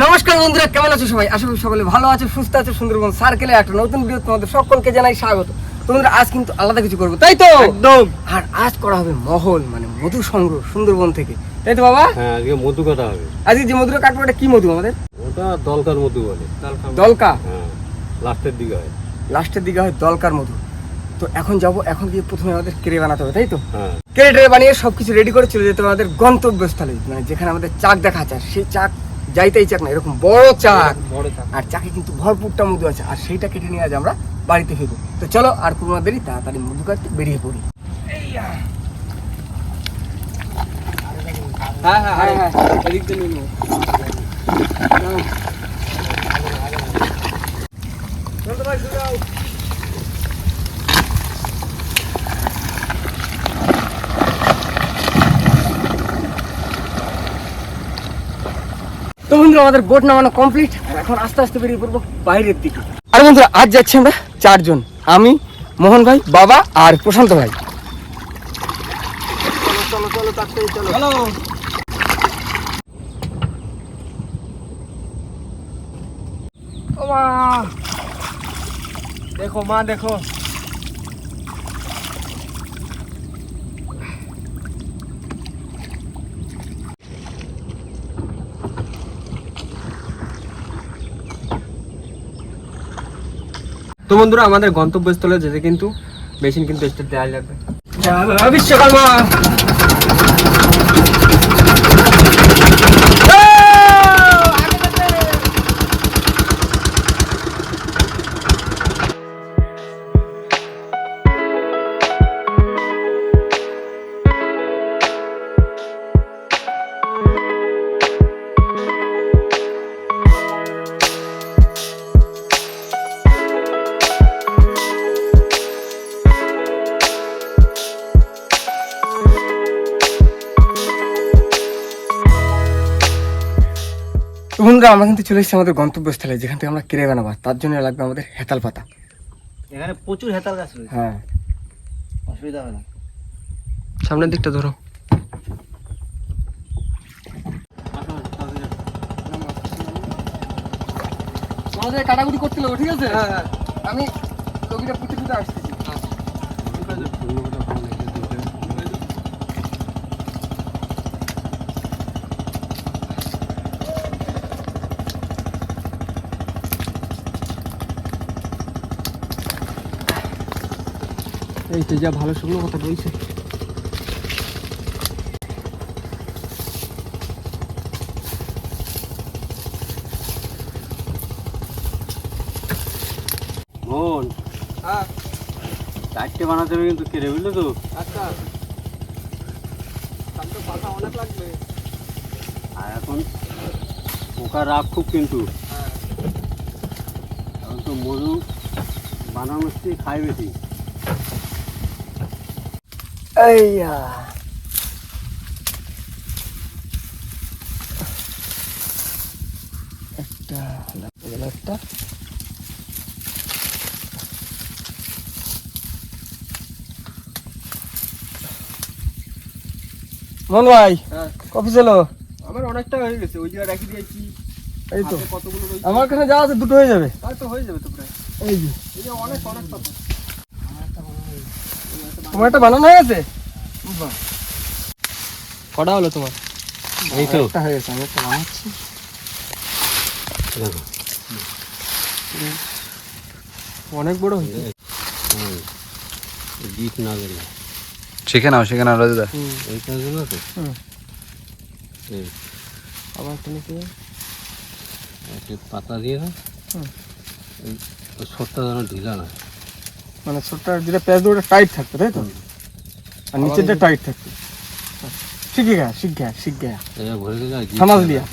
নমস্কার বন্ধুরা কেমন আছো সবাই? আশা করি সকলে ভালো আছে সুস্থ আছে সুন্দরবন সার্কেলে একটা নতুন ভিডিও তোমাদের সকলকে জানাই স্বাগত। তোমরা আজ কিন্তু আলাদা কিছু করব তাই তো? একদম। আর আজ করা হবে মহল মানে মধু সংগ্রহ সুন্দরবন থেকে। তাই তো বাবা? হ্যাঁ আজকে মধু কাটা হবে। আজকে যে মধুটা কাটবো এটা কি মধু আমাদের? ওটা দলকার মধু বলে। দলকা? হ্যাঁ লাস্টের দিকে হয়। লাস্টের দিকে হয় দলকার মধু। তো এখন যাব এখন গিয়ে প্রথমে আমাদের কেড়ে বানাতে হবে তাই তো? হ্যাঁ। কেড়ে টেড়ে বানিয়ে সবকিছু রেডি করে চলে যেতে হবে আমাদের গন্তব্যস্থলে মানে যেখানে আমাদের চাক দেখা আর সেই চাক যাইতেই চাক না এরকম বড় চাক। বড় আর চাকে কিন্তু ভরপুরটা মধু আছে আর সেইটা কেটে নিয়ে আজ আমরা বাড়িতে ফিরবো। তো চলো আর কোনো দেরি তাড়াতাড়ি মধু কাটতে বেরিয়ে পড়ি। হ্যাঁ হ্যাঁ হ্যাঁ, হ্যাঁ। এদিক দিয়ে নিয়ে তো বন্ধুরা আমাদের বোট নামানো কমপ্লিট এখন আস্তে আস্তে বেরিয়ে পড়ব বাইরের দিকে। আর বন্ধুরা আজ যাচ্ছি আমরা চারজন। আমি মোহন ভাই বাবা আর প্রশান্ত ভাই। চলো চলো চলো চলো। দেখো মা দেখো। বন্ধুরা আমাদের গন্তব্যস্থলে যেতে কিন্তু মেশিন কিন্তু দেওয়া যাবে। বিশ্বকর্মা! বন্ধুরা আমরা কিন্তু চলে এসেছি আমাদের গন্তব্যস্থলে যেখান থেকে আমরা কেড়ে বানাবো তার জন্য লাগবে আমাদের হেতাল পাতা। এখানে প্রচুর হেতাল গাছ রয়েছে। হ্যাঁ। অসুবিধা হবে না। সামনের দিকটা ধরো। আমাদের কাটাকুটি করতে হবে ঠিক আছে? আমি লগিটা পুঁতে পুঁতে আসতেছি এই তো যা ভালো শুকনো কথা বলছে হ্যাঁ। চারটে বানাতে হবে কিন্তু কেড়ে বুঝলে তো? আচ্ছা। তো পাতা অনেক লাগবে। আর এখন পোকা রাগ খুব কিন্তু। হ্যাঁ। এখন তো মধু বানানো খাই বেশি। একটা একটা মন ভাই হ্যাঁ। কফি চলো আমার অনেকটা হয়ে গেছে ওই জায়গায় রেখে দিয়েছি। এই তো। কতগুলো আমার কাছে যা আছে দুটো হয়ে যাবে। তাই তো হয়ে যাবে তো প্রায়। এই যে। এই যে অনেক অনেক কথা তোমার একটা বানানো হয়ে গেছে কটা হলো তোমার? এই তো। একটা হয়ে গেছে আমি একটা বানাচ্ছি। দেখো। অনেক বড় হয়েছে। না গেলে শিখে নাও শিখে নাও রাজুদা। এইটা জন্য তো আবার একটা নিচে পাতা দিয়ে দাও। এই যেন ঢিলা না মানে ছোটটা যেটা প্যাঁচ ওটা টাইট থাকতো তাই তো? আর নিচেরটা টাইট থাকতো। শিখে গা শিখ গা শিখ গা সমাজ লিয়া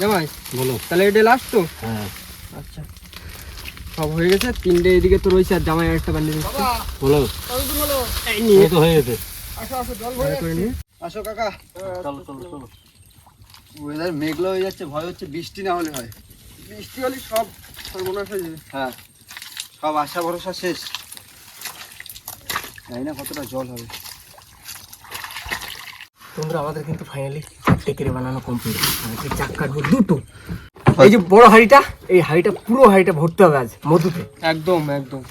জামাই বলো। তাহলে এটা লাস্ট তো? হ্যাঁ। আচ্ছা। সব হয়ে গেছে তিনটে এদিকে তো রয়েছে আর জামাই একটা বান্ডিল বলো। এই হয়ে গেছে। আসো আসো জল হ্যাঁ, ভরে আসো কাকা। চলো চলো চলো। ওয়েদার মেঘলা হয়ে যাচ্ছে ভয় হচ্ছে বৃষ্টি না হলে হয়। বৃষ্টি হলে সব সর্বনাশ হয়ে যাবে। হ্যাঁ সব আশা ভরসা শেষ। জানি না কতটা জল হবে। তোমরা আমাদের কিন্তু ফাইনালি কেড়ে বানানো কমপ্লিট আমাদের চাক কাটবো দুটো। এই যে বড় হাড়িটা এই হাড়িটা পুরো হাড়িটা ভরতে হবে আজ মধুতে। একদম একদম।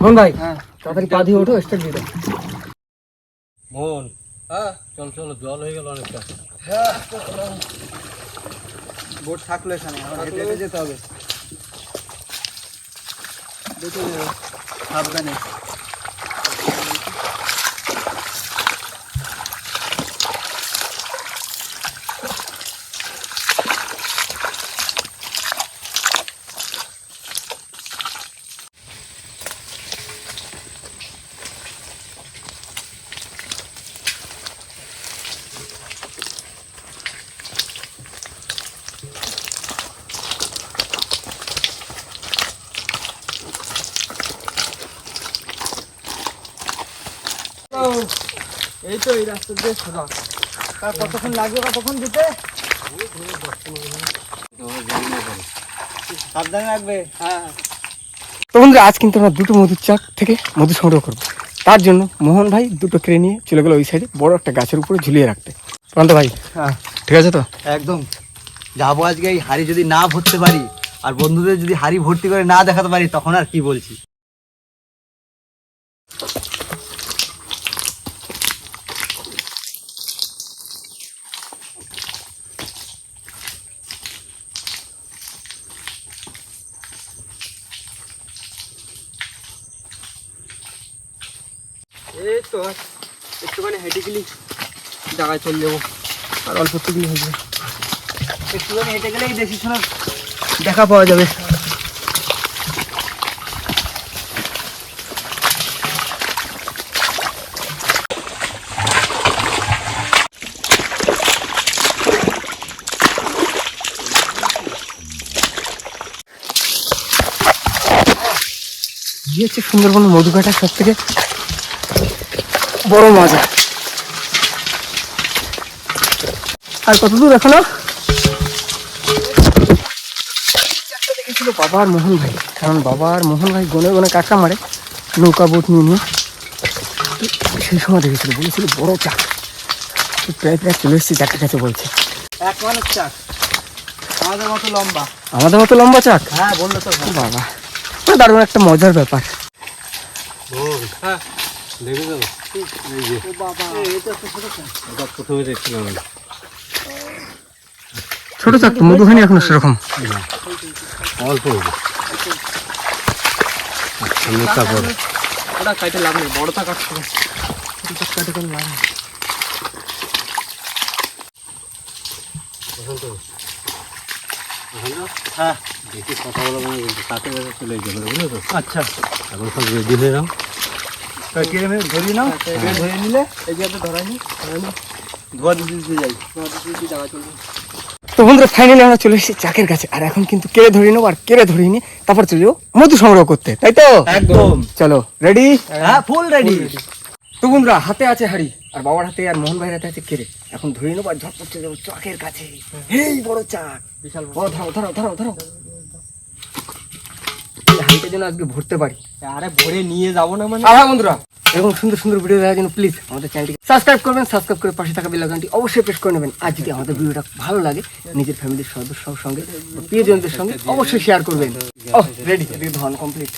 মোহন ভাই হ্যাঁ। তাড়াতাড়ি পা দিয়ে ওঠো স্টার্ট দিয়ে দাও। মন। চল চল জল হয়ে গেল অনেকটা। বোট থাকল এখানে হেঁটে হেঁটে যেতে হবে। দেখে সাবধানে। এই তো এই রাস্তা দিয়ে সোজা তার কতক্ষণ লাগবে কতক্ষণ দিতে? সাবধানে রাখবে। হ্যাঁ। তো বন্ধুরা আজ কিন্তু আমরা দুটো মধুর চাক থেকে মধু সংগ্রহ করব। তার জন্য মোহন ভাই দুটো কেড়ে নিয়ে চলে গেল ওই সাইডে বড় একটা গাছের উপরে ঝুলিয়ে রাখতে। প্রান্ত ভাই হ্যাঁ। ঠিক আছে তো? একদম। যাব আজকে এই হাড়ি যদি না ভরতে পারি আর বন্ধুদের যদি হাড়ি ভর্তি করে না দেখাতে পারি তখন আর কি বলছি এই তো আর একটুখানি হেঁটে গেলি জায়গায় চলে যাব। আর অল্প হয়ে যাবে। একটুখানি হেঁটে গেলেই দেখি শোনা দেখা পাওয়া যাবে। হচ্ছে সুন্দরবন মধু কাটার সব থেকে বড় মজা। আর কত দূর এখনও? চারটা দেখেছিল বাবা আর মোহন ভাই কারণ বাবা আর মোহন ভাই গনে গনে কাঁকড়া মারে নৌকা বোট নিয়ে নিয়ে। সেই সময় দেখেছিল বলেছিল বড় চাক। প্রায় প্রায় চলে এসেছি চাকরির কাছে বলছে। এক চাক। আমাদের মতো লম্বা। আমাদের মতো লম্বা চাক? হ্যাঁ বলল তো বাবা মানে দারুণ একটা মজার ব্যাপার। হ্যাঁ। দেখে যাব। প্রথমে দেখছিলাম আমি। ছোট চাক তো মধুখানি এখনও সেরকম অল্প কাটে লাভ নেই বড়টা কাটতে কাটে কোনো লাভ নেই। হ্যাঁ কথা বলা মানে চলে যাবে বুঝলো তো? আচ্ছা। এখন সব রেডি হয়ে তা ধরি নাও? ধরে নিলে এই যে ধরাইনি ধোয়া দিতে দিতে যাই। দিদি জায়গা চলবে। তো বন্ধুরা ফাইনালি আমরা চলে এসেছি চাকের কাছে। আর এখন কিন্তু কেড়ে ধরে নেব আর কেড়ে ধরিয়ে নিয়ে তারপর চলে যাব মধু সংগ্রহ করতে। তাই তো? একদম। চলো রেডি হ্যাঁ ফুল রেডি তো বন্ধুরা হাতে আছে হাড়ি আর বাবার হাতে আর মোহন ভাইয়ের হাতে আছে কেড়ে। এখন ধরে নেব আর ঝটপট চলে যাব চাকের কাছে। এই বড় চাক। বিশাল ও ধরো ধরো ধরো ধরো। হাড়িটা যেন আজকে ভরতে পারি। আরে ভরে নিয়ে যাব না মানে? আর বন্ধুরা। এরকম সুন্দর সুন্দর ভিডিও দেখার জন্য প্লিজ আমাদের চ্যানেলটি সাবস্ক্রাইব করবেন সাবস্ক্রাইব করে পাশে থাকা বেল আইকনটি অবশ্যই প্রেস করে নেবেন। আর যদি আমাদের ভিডিওটা ভালো লাগে নিজের ফ্যামিলির সদস্যর সঙ্গে প্রিয়জনদের সঙ্গে অবশ্যই শেয়ার করবেন। ও রেডি ধন কমপ্লিট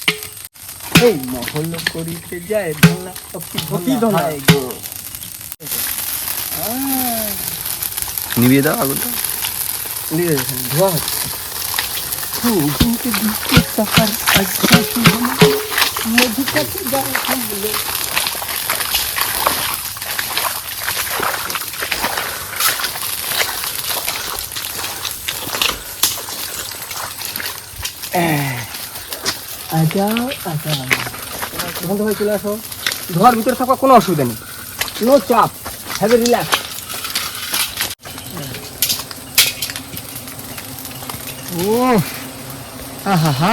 এই মহল করিতে যায় ধনা অতি ধনা গো। নিবিয়ে দাও আগুনটা। দেখেন, ধোয়া হচ্ছে। হুম, কিন্তু তো ভাই চলে আসো। ধোয়ার ভিতরে থাকা কোনো অসুবিধা নেই। নো চাপ হ্যাভ এ রিল্যাক্স ও আহা হা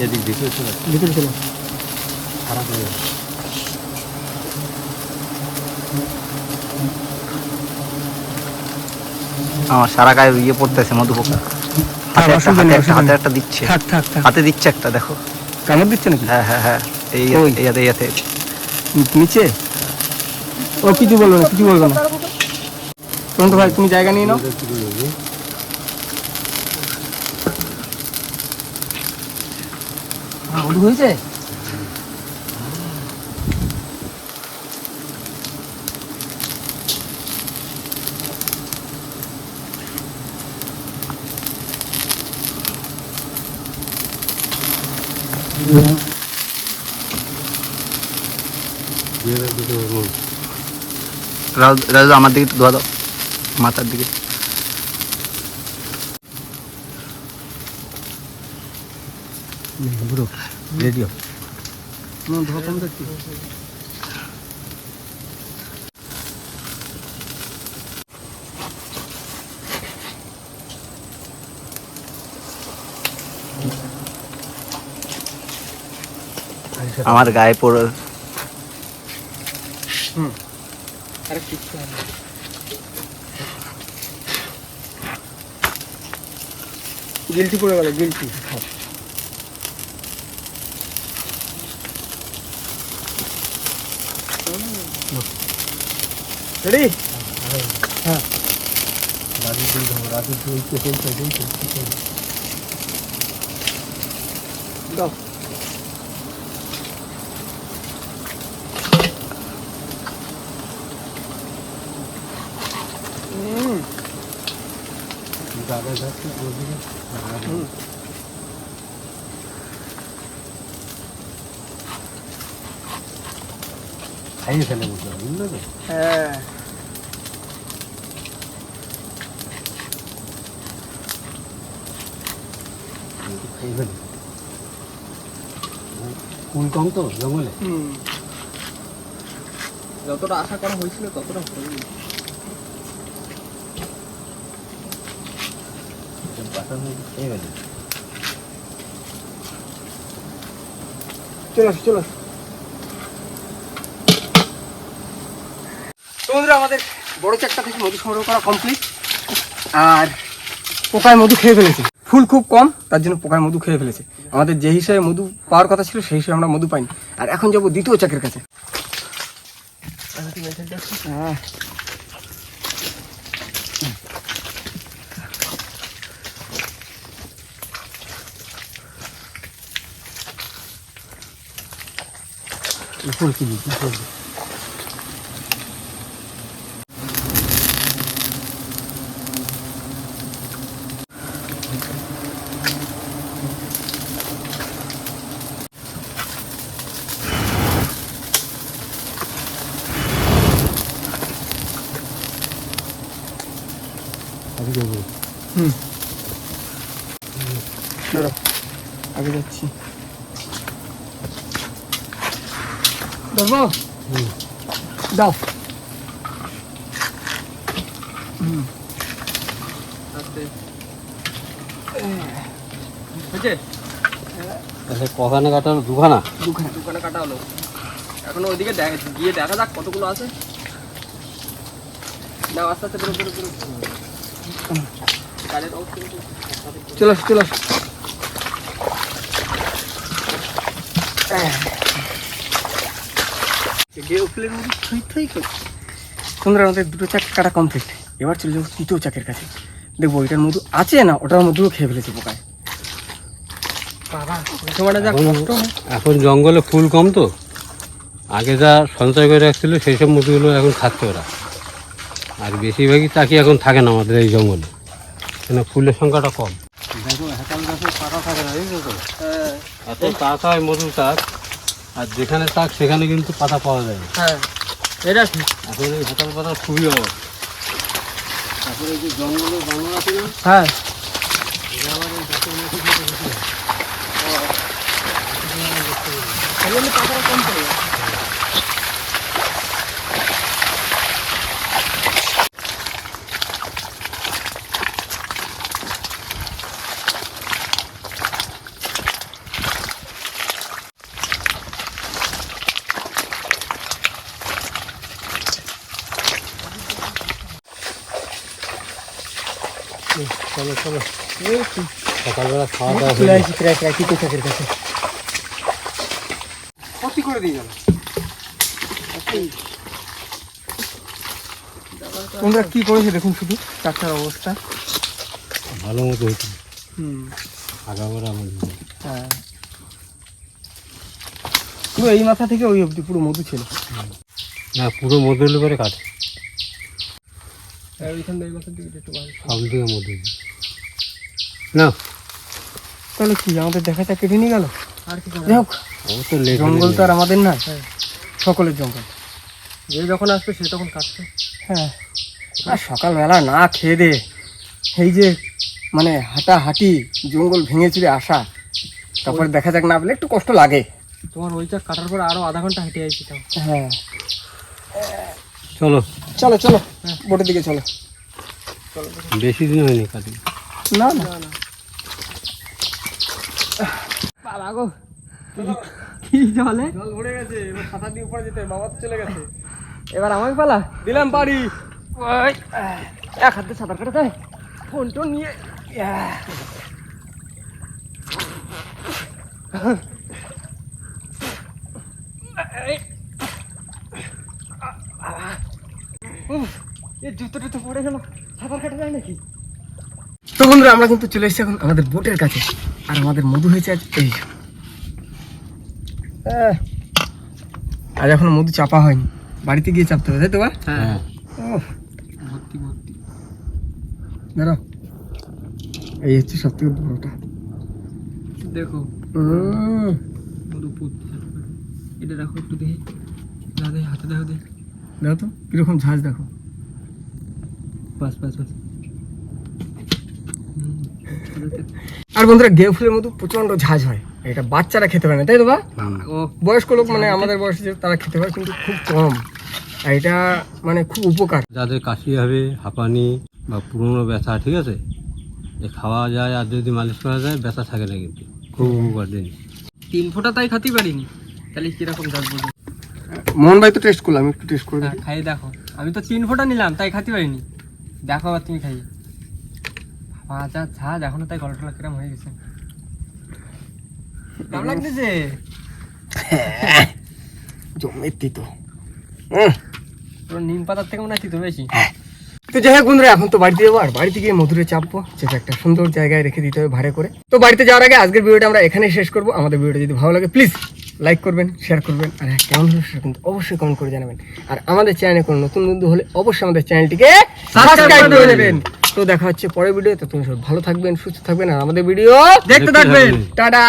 এদিক চলে ভিতরে চলো খারাপ হয়ে যাবে। আমার সারা গায়ে ইয়ে পড়তেছে মধু পোকা হাতে একটা- হাতে একটা- দিচ্ছে। হাতে দিচ্ছে একটা দেখো। কামড় দিচ্ছে নাকি? হ্যাঁ হ্যাঁ হ্যাঁ। এই ওই। ইয়াতে ইয়াতে। নিচে? ও কিছু বলবে না কিছু বলবে না। তন্তু ভাই তুমি জায়গা নিয়ে নাও। মধু হয়েছে রাজু রাজু আমার দিকে ধোয়া দাও মাথার দিকে। রেডিও। আমার গায়ে পড়ে আরে। গিলটি পড়ে গেল গিলটি রেডি হ্যাঁ দাও হ্যাঁ ফুল কম তো জঙ্গলে। যতটা আশা করা হয়েছিল ততটা হয়নি। চলে আসো চলে আসো। বন্ধুরা আমাদের বড় চারটা থেকে মধু সংগ্রহ করা কমপ্লিট আর পোকায় মধু খেয়ে ফেলেছে। ফুল খুব কম, তার জন্য পোকায় মধু খেয়ে ফেলেছে। আমাদের যে হিসাবে মধু পাওয়ার কথা ছিল, সেই হিসাবে আমরা মধু পাইনি। আর এখন যাব দ্বিতীয় চাকের কাছে। হ্যাঁ দাঁড়াও, আগে যাচ্ছি। ধরবো? দাও। হয়েছে? কখানে কাটা হলো দুখানা? দুখানা দুখানা কাটা হলো এখন ওইদিকে দেখ- গিয়ে দেখা যাক কতগুলো আছে। দাও আস্তে আস্তে কিন্তু চলে আসো চলে আসো। তোমরা আমাদের দুটো চাক কাটা কমপ্লিট এবার চলে যাব তৃতীয় চাকের কাছে। দেখব ওইটার মধু আছে না ওটার মধ্যেও খেয়ে ফেলেছে পোকায় এখন- এখন জঙ্গলে ফুল কম তো। আগে যা সঞ্চয় করে রাখছিল সেই সব মুরগিগুলো এখন খাচ্ছে ওরা। আর বেশিরভাগই চাকি এখন থাকে না আমাদের এই জঙ্গলে। কেন ফুলের সংখ্যাটা কম। দেখো হেতাল গাছে পাতা থাকে না বুঝছ? তো হ্যাঁ। এত চাষ হয় মধু চাষ আর যেখানে চাক সেখানে কিন্তু পাতা পাওয়া যায়। হ্যাঁ। এটা ঠিক এখন এই হেতাল পাতা খুবই অভাব। তারপরে এই যে জঙ্গলে বাংলা আছে না? হ্যাঁ। চলো চলো। সকালবেলা খাওয়া দাওয়া চলে আসি প্রায় প্রায় কাছে। ক্ষতি করে দিয়ে গেল। তোমরা কি করেছ দেখুন শুধু চাকটার অবস্থা। ভালো মতো হয়েছে। হুম। আগাবার আমার হ্যাঁ। পুরো এই মাথা থেকে ওই অবধি পুরো মধু ছিল। না পুরো মধু হলে পরে কাটে ওইখান থেকে এই মাথার দিকে একটু ভালো সব দিকে মধু না। তাহলে কি আমাদের দেখা যাক কেটে নিয়ে গেল আর কি জঙ্গল তো আর আমাদের না সকলের জঙ্গল। যে যখন আসবে সে তখন কাটছে হ্যাঁ। আর সকালবেলা না খেয়ে দে। এই যে মানে হাঁটা হাঁটি জঙ্গল ভেঙে চুরে আসা তারপরে দেখা যাক না বলে একটু কষ্ট লাগে। তোমার ওইটা কাটার পর আরও আধা ঘণ্টা হেঁটে তাও। হ্যাঁ। চলো। চলো চলো। বোটের দিকে চলো। বেশি দিন হয়নি কাটি না না। বাবা গো কি জলে? জল ভরে গেছে এবার ছাতা দিয়ে উপরে যেতে বাবা তো চলে গেছে। এবার আমাকে পালা? দিলাম বাড়ি ওই, এক হাতে সাঁতার কাটা যায় ফোন টোন নিয়ে গেল সাঁতার কাটা যায় নাকি? তো বন্ধুরা আমরা কিন্তু চলে এসেছি এখন আমাদের বোটের কাছে। আর আমাদের মধু হয়েছে আজ এই আজ এখনও মধু চাপা হয়নি। বাড়িতে গিয়ে চাপতে হবে তাই তো বা হ্যাঁ। ভর্তি ভর্তি দাঁড়াও। এই হচ্ছে সব থেকে বড়টা। দেখো। উম, মধু এটা দেখো একটু দেখি। দেখি হাতে দেখো দেখি। দেখো তো কীরকম ঝাঁজ দেখো। বাস বাস বাস। আর বন্ধুরা গেউ ফুলের মতো প্রচণ্ড ঝাঁজ হয়। এটা বাচ্চারা খেতে পারে না তাই তো বা? বয়স্ক লোক মানে আমাদের বয়সে যে তারা খেতে পারে কিন্তু খুব কম। আর এটা মানে খুব উপকার। যাদের কাশি হবে হাঁপানি বা পুরনো ব্যথা ঠিক আছে? এ খাওয়া যায় আর যদি মালিশ করা যায় ব্যথা থাকে না কিন্তু। খুব উপকার জিনিস। তিন ফোঁটা তাই খাতেই পারিনি। তাহলে কীরকম জাত বলব? মোহন ভাই তো টেস্ট করলাম একটু টেস্ট করে হ্যাঁ, খাইয়ে দেখো। আমি তো তিন ফোঁটা নিলাম তাই খাতে পারিনি। দেখো আবার তুমি খাইয়ে। ভাজা ঝাঁজ এখনও তাই গলা টলা কিরম হয়ে গেছে। কেমন লাগতেছে? জমে তিতো নিম পাতার থেকে মনে হয় তিতো বেশি। তো যাই হোক বন্ধুরা এখন তো বাড়িতে যাব আর বাড়িতে গিয়ে মধুরে চাপবো যেটা একটা সুন্দর জায়গায় রেখে দিতে হবে ভাড়ে করে। তো বাড়িতে যাওয়ার আগে আজকের ভিডিওটা আমরা এখানেই শেষ করব। আমাদের ভিডিওটা যদি ভালো লাগে প্লিজ লাইক করবেন শেয়ার করবেন আর হ্যাঁ কেমন হলো কিন্তু অবশ্যই কমেন্ট করে জানাবেন। আর আমাদের চ্যানেলে কোনো নতুন বন্ধু হলে অবশ্যই আমাদের চ্যানেলটিকে সাবস্ক্রাইব করে দেবেন। তো দেখা হচ্ছে পরের ভিডিও তো তুমি সব ভালো থাকবেন সুস্থ থাকবেন আর আমাদের ভিডিও দেখতে থাকবেন। টাটা।